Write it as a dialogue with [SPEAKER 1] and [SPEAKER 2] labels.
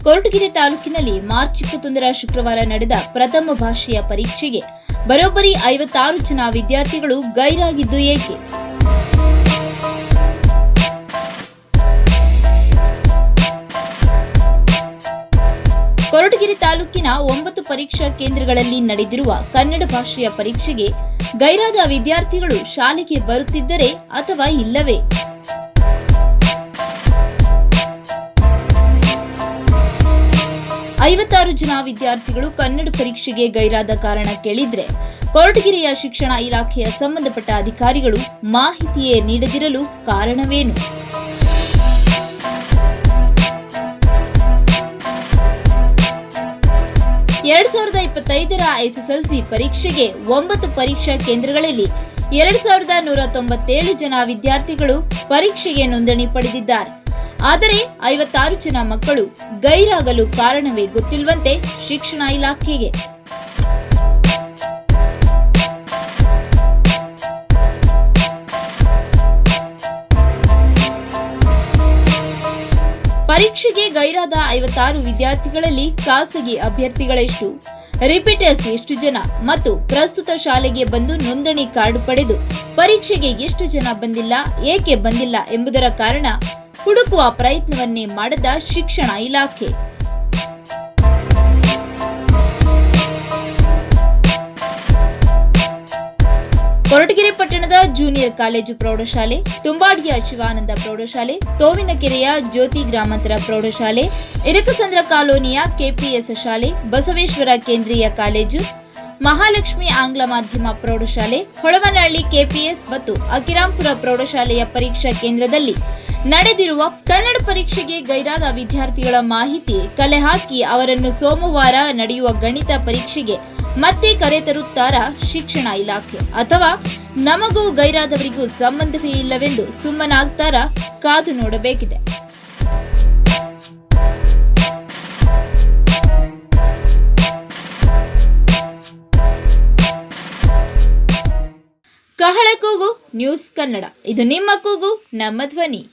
[SPEAKER 1] ಕೊರಟಗೆರೆ ತಾಲೂಕಿನಲ್ಲಿ ಮಾರ್ಚ್ ಇಪ್ಪತ್ತೊಂದರ ಶುಕ್ರವಾರ ನಡೆದ ಪ್ರಥಮ ಭಾಷೆಯ ಪರೀಕ್ಷೆಗೆ ಬರೋಬ್ಬರಿ ಐವತ್ತಾರು ಜನ ವಿದ್ಯಾರ್ಥಿಗಳು ಗೈರಾಗಿದ್ದು ಏಕೆ? ಕೊರಟಗೆರೆ ತಾಲೂಕಿನ ಒಂಬತ್ತು ಪರೀಕ್ಷಾ ಕೇಂದ್ರಗಳಲ್ಲಿ ನಡೆದಿರುವ ಕನ್ನಡ ಭಾಷೆಯ ಪರೀಕ್ಷೆಗೆ ಗೈರಾದ ವಿದ್ಯಾರ್ಥಿಗಳು ಶಾಲೆಗೆ ಬರುತ್ತಿದ್ದರೆ ಅಥವಾ ಇಲ್ಲವೇ? ಐವತ್ತಾರು ಜನ ವಿದ್ಯಾರ್ಥಿಗಳು ಕನ್ನಡ ಪರೀಕ್ಷೆಗೆ ಗೈರಾದ ಕಾರಣ ಕೇಳಿದ್ರೆ ಕೊರಟಗೆರೆಯ ಶಿಕ್ಷಣ ಇಲಾಖೆಯ ಸಂಬಂಧಪಟ್ಟ ಅಧಿಕಾರಿಗಳು ಮಾಹಿತಿಯೇ ನೀಡದಿರಲು ಕಾರಣವೇನು? ಎರಡ್ ಸಾವಿರದ ಇಪ್ಪತ್ತೈದರ ಎಸ್ಎಸ್ಎಲ್ಸಿ ಪರೀಕ್ಷೆಗೆ ಒಂಬತ್ತು ಪರೀಕ್ಷಾ ಕೇಂದ್ರಗಳಲ್ಲಿ ಎರಡ್ ಸಾವಿರದ ನೂರ ತೊಂಬತ್ತೇಳು ಜನ ವಿದ್ಯಾರ್ಥಿಗಳು ಪರೀಕ್ಷೆಗೆ ನೋಂದಣಿ ಪಡೆದಿದ್ದಾರೆ. ಆದರೆ ಐವತ್ತಾರು ಜನ ಮಕ್ಕಳು ಗೈರಾಗಲು ಕಾರಣವೇ ಗೊತ್ತಿಲ್ವಂತೆ ಶಿಕ್ಷಣ ಇಲಾಖೆಗೆ. ಪರೀಕ್ಷೆಗೆ ಗೈರಾದ ಐವತ್ತಾರು ವಿದ್ಯಾರ್ಥಿಗಳಲ್ಲಿ ಖಾಸಗಿ ಅಭ್ಯರ್ಥಿಗಳೆಷ್ಟು. ರಿಪೀಟರ್ಸ್ ಎಷ್ಟು ಜನ ಮತ್ತು ಪ್ರಸ್ತುತ ಶಾಲೆಗೆ ಬಂದು ನೋಂದಣಿ ಕಾರ್ಡ್ ಪಡೆದು ಪರೀಕ್ಷೆಗೆ ಎಷ್ಟು ಜನ ಬಂದಿಲ್ಲ, ಏಕೆ ಬಂದಿಲ್ಲ ಎಂಬುದರ ಕಾರಣ ಹುಡುಕುವ ಪ್ರಯತ್ನವನ್ನೇ ಮಾಡದ ಶಿಕ್ಷಣ ಇಲಾಖೆ. ಕೊರಟಗೆರೆ ಪಟ್ಟಣದ ಜೂನಿಯರ್ ಕಾಲೇಜು ಪ್ರೌಢಶಾಲೆ, ತುಂಬಾಡಿಯ ಶಿವಾನಂದ ಪ್ರೌಢಶಾಲೆ, ತೋವಿನಕೆರೆಯ ಜ್ಯೋತಿ ಗ್ರಾಮಾಂತರ ಪ್ರೌಢಶಾಲೆ, ಇರಕಸಂದ್ರ ಕಾಲೋನಿಯ ಕೆಪಿಎಸ್ ಶಾಲೆ, ಬಸವೇಶ್ವರ ಕೇಂದ್ರೀಯ ಕಾಲೇಜು, ಮಹಾಲಕ್ಷ್ಮಿ ಆಂಗ್ಲ ಮಾಧ್ಯಮ ಪ್ರೌಢಶಾಲೆ, ಹೊಳವನಹಳ್ಳಿ ಕೆಪಿಎಸ್ ಮತ್ತು ಅಕಿರಾಂಪುರ ಪ್ರೌಢಶಾಲೆಯ ಪರೀಕ್ಷಾ ಕೇಂದ್ರದಲ್ಲಿ ನಡೆದಿರುವ ಕನ್ನಡ ಪರೀಕ್ಷೆಗೆ ಗೈರಾದ ವಿದ್ಯಾರ್ಥಿಗಳ ಮಾಹಿತಿ, ಕಲೆ ಹಾಕಿ ಅವರನ್ನು ಸೋಮವಾರ ನಡೆಯುವ ಗಣಿತ ಪರೀಕ್ಷೆಗೆ ಮತ್ತೆ ಕರೆತರುತ್ತಾರಾ ಶಿಕ್ಷಣ ಇಲಾಖೆ. ಅಥವಾ ನಮಗೂ ಗೈರಾದವರಿಗೂ ಸಂಬಂಧವೇ ಇಲ್ಲವೆಂದು ಸುಮ್ಮನಾಗ್ತಾರಾ ಕಾದು ನೋಡಬೇಕಿದೆ. ಕಹಳೆ ಕೂಗು, ನ್ಯೂಸ್ ಕನ್ನಡ. ಇದು ನಿಮ್ಮ ಕೂಗು, ನಮ್ಮ ಧ್ವನಿ.